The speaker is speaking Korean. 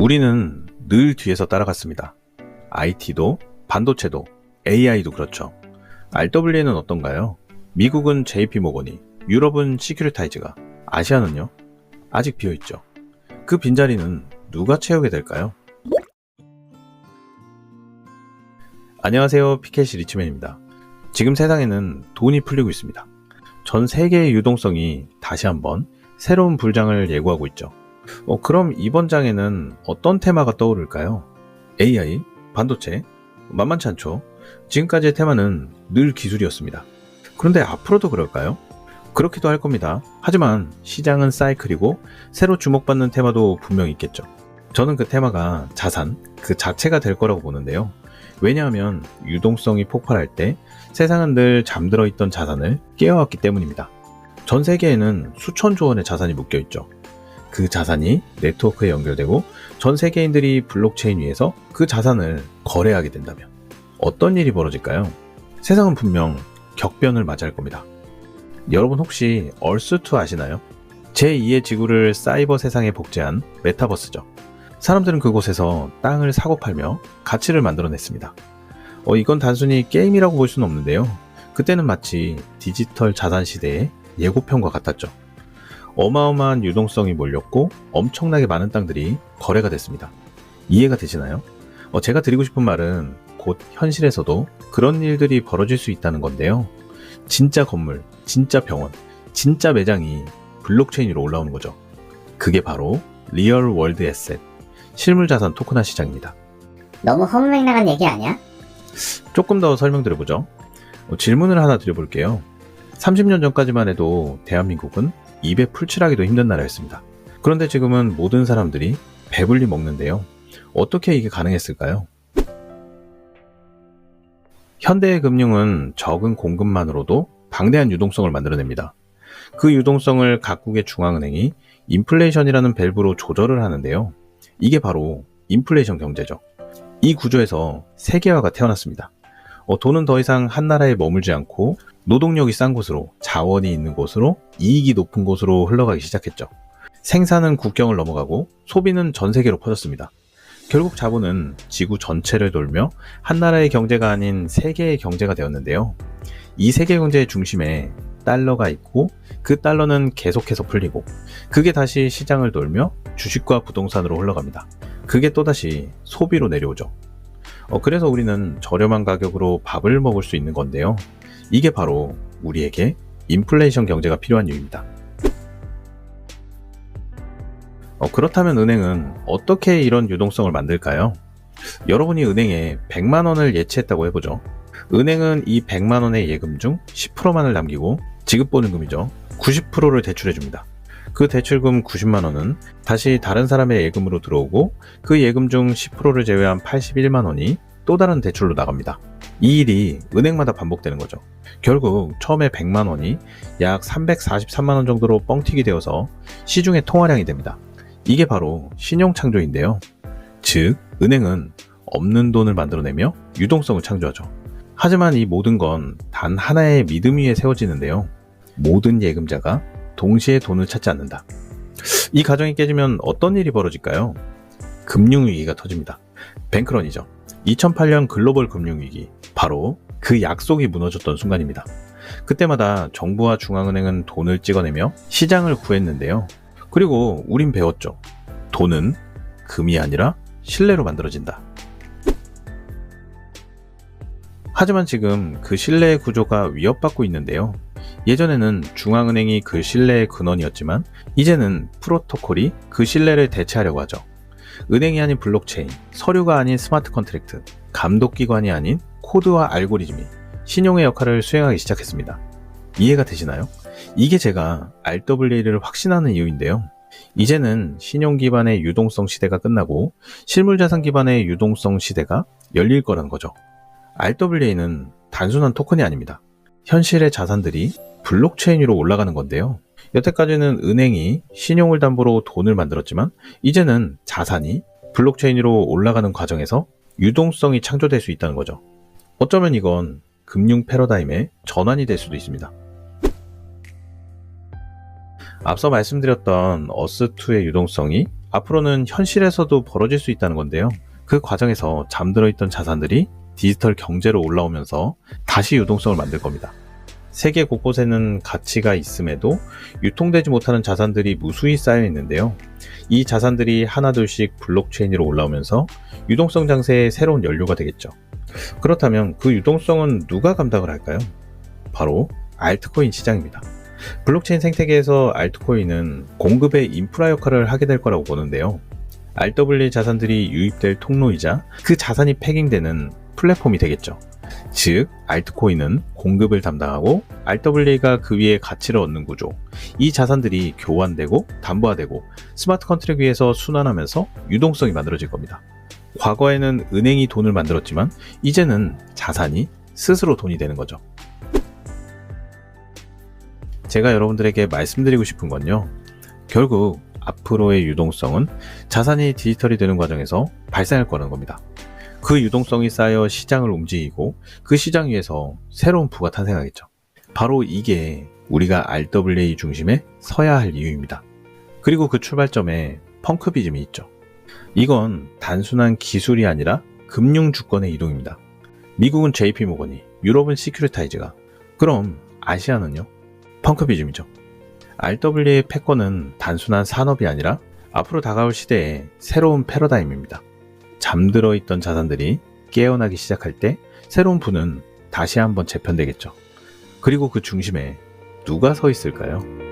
우리는 늘 뒤에서 따라갔습니다. IT도, 반도체도, AI도 그렇죠. RWA는 어떤가요? 미국은 JP 모건이, 유럽은 시큐리타이즈가, 아시아는요? 아직 비어있죠. 그 빈자리는 누가 채우게 될까요? 안녕하세요. 피켓시 리치맨입니다. 지금 세상에는 돈이 풀리고 있습니다. 전 세계의 유동성이 다시 한번 새로운 불장을 예고하고 있죠. 어, 그럼 이번 장에는 어떤 테마가 떠오를까요? AI, 반도체, 만만치 않죠. 지금까지의 테마는 늘 기술이었습니다. 그런데 앞으로도 그럴까요? 그렇기도 할 겁니다. 하지만 시장은 사이클이고 새로 주목받는 테마도 분명히 있겠죠. 저는 그 테마가 자산 그 자체가 될 거라고 보는데요. 왜냐하면 유동성이 폭발할 때 세상은 늘 잠들어 있던 자산을 깨워왔기 때문입니다. 전 세계에는 수천조 원의 자산이 묶여 있죠. 그 자산이 네트워크에 연결되고 전 세계인들이 블록체인 위에서 그 자산을 거래하게 된다면 어떤 일이 벌어질까요? 세상은 분명 격변을 맞이할 겁니다. 여러분 혹시 얼스2 아시나요? 제2의 지구를 사이버 세상에 복제한 메타버스죠. 사람들은 그곳에서 땅을 사고 팔며 가치를 만들어냈습니다. 어, 이건 단순히 게임이라고 볼 수는 없는데요. 그때는 마치 디지털 자산 시대의 예고편과 같았죠. 어마어마한 유동성이 몰렸고 엄청나게 많은 땅들이 거래가 됐습니다. 이해가 되시나요? 어, 제가 드리고 싶은 말은 곧 현실에서도 그런 일들이 벌어질 수 있다는 건데요. 진짜 건물, 진짜 병원, 진짜 매장이 블록체인으로 올라오는 거죠. 그게 바로 리얼 월드 에셋, 실물 자산 토큰화 시장입니다. 너무 허무맹랑한 얘기 아니야? 조금 더 설명드려보죠. 어, 질문을 하나 드려볼게요. 30년 전까지만 해도 대한민국은 입에 풀칠하기도 힘든 나라였습니다. 그런데 지금은 모든 사람들이 배불리 먹는데요. 어떻게 이게 가능했을까요? 현대의 금융은 적은 공급만으로도 방대한 유동성을 만들어냅니다. 그 유동성을 각국의 중앙은행이 인플레이션이라는 밸브로 조절을 하는데요. 이게 바로 인플레이션 경제죠. 이 구조에서 세계화가 태어났습니다. 어, 돈은 더 이상 한 나라에 머물지 않고 노동력이 싼 곳으로 자원이 있는 곳으로 이익이 높은 곳으로 흘러가기 시작했죠. 생산은 국경을 넘어가고 소비는 전 세계로 퍼졌습니다. 결국 자본은 지구 전체를 돌며 한 나라의 경제가 아닌 세계의 경제가 되었는데요. 이 세계 경제의 중심에 달러가 있고 그 달러는 계속해서 풀리고 그게 다시 시장을 돌며 주식과 부동산으로 흘러갑니다. 그게 또다시 소비로 내려오죠. 어, 그래서 우리는 저렴한 가격으로 밥을 먹을 수 있는 건데요. 이게 바로 우리에게 인플레이션 경제가 필요한 이유입니다. 어, 그렇다면 은행은 어떻게 이런 유동성을 만들까요? 여러분이 은행에 100만 원을 예치했다고 해보죠. 은행은 이 100만 원의 예금 중 10%만을 남기고 지급보증금이죠. 90%를 대출해줍니다. 그 대출금 90만 원은 다시 다른 사람의 예금으로 들어오고 그 예금 중 10%를 제외한 81만 원이 또 다른 대출로 나갑니다. 이 일이 은행마다 반복되는 거죠. 결국 처음에 100만 원이 약 343만 원 정도로 뻥튀기 되어서 시중의 통화량이 됩니다. 이게 바로 신용 창조인데요. 즉, 은행은 없는 돈을 만들어내며 유동성을 창조하죠. 하지만 이 모든 건 단 하나의 믿음 위에 세워지는데요. 모든 예금자가 동시에 돈을 찾지 않는다. 이 가정이 깨지면 어떤 일이 벌어질까요? 금융위기가 터집니다. 뱅크런이죠. 2008년 글로벌 금융위기. 바로 그 약속이 무너졌던 순간입니다. 그때마다 정부와 중앙은행은 돈을 찍어내며 시장을 구했는데요. 그리고 우린 배웠죠. 돈은 금이 아니라 신뢰로 만들어진다. 하지만 지금 그 신뢰의 구조가 위협받고 있는데요. 예전에는 중앙은행이 그 신뢰의 근원이었지만 이제는 프로토콜이 그 신뢰를 대체하려고 하죠. 은행이 아닌 블록체인, 서류가 아닌 스마트 컨트랙트, 감독기관이 아닌 코드와 알고리즘이 신용의 역할을 수행하기 시작했습니다. 이해가 되시나요? 이게 제가 RWA를 확신하는 이유인데요. 이제는 신용 기반의 유동성 시대가 끝나고 실물 자산 기반의 유동성 시대가 열릴 거라는 거죠. RWA는 단순한 토큰이 아닙니다. 현실의 자산들이 블록체인 위로 올라가는 건데요. 여태까지는 은행이 신용을 담보로 돈을 만들었지만 이제는 자산이 블록체인으로 올라가는 과정에서 유동성이 창조될 수 있다는 거죠. 어쩌면 이건 금융 패러다임의 전환이 될 수도 있습니다. 앞서 말씀드렸던 어스2의 유동성이 앞으로는 현실에서도 벌어질 수 있다는 건데요. 그 과정에서 잠들어 있던 자산들이 디지털 경제로 올라오면서 다시 유동성을 만들 겁니다. 세계 곳곳에는 가치가 있음에도 유통되지 못하는 자산들이 무수히 쌓여 있는데요. 이 자산들이 하나둘씩 블록체인으로 올라오면서 유동성 장세의 새로운 연료가 되겠죠. 그렇다면 그 유동성은 누가 감당을 할까요? 바로 알트코인 시장입니다. 블록체인 생태계에서 알트코인은 공급의 인프라 역할을 하게 될 거라고 보는데요. RW 자산들이 유입될 통로이자 그 자산이 패깅되는 플랫폼이 되겠죠. 즉, 알트코인은 공급을 담당하고 RWA가 그 위에 가치를 얻는 구조. 이 자산들이 교환되고 담보화되고 스마트 컨트랙 위에서 순환하면서 유동성이 만들어질 겁니다. 과거에는 은행이 돈을 만들었지만 이제는 자산이 스스로 돈이 되는 거죠. 제가 여러분들에게 말씀드리고 싶은 건요. 결국 앞으로의 유동성은 자산이 디지털이 되는 과정에서 발생할 거라는 겁니다. 그 유동성이 쌓여 시장을 움직이고 그 시장 위에서 새로운 부가 탄생하겠죠. 바로 이게 우리가 RWA 중심에 서야 할 이유입니다. 그리고 그 출발점에 펑크비즘이 있죠. 이건 단순한 기술이 아니라 금융 주권의 이동입니다. 미국은 JP 모건이, 유럽은 시큐리타이즈가, 그럼 아시아는요? 펑크비즘이죠. RWA의 패권은 단순한 산업이 아니라 앞으로 다가올 시대의 새로운 패러다임입니다. 잠들어 있던 자산들이 깨어나기 시작할 때 새로운 부는 다시 한번 재편되겠죠. 그리고 그 중심에 누가 서 있을까요?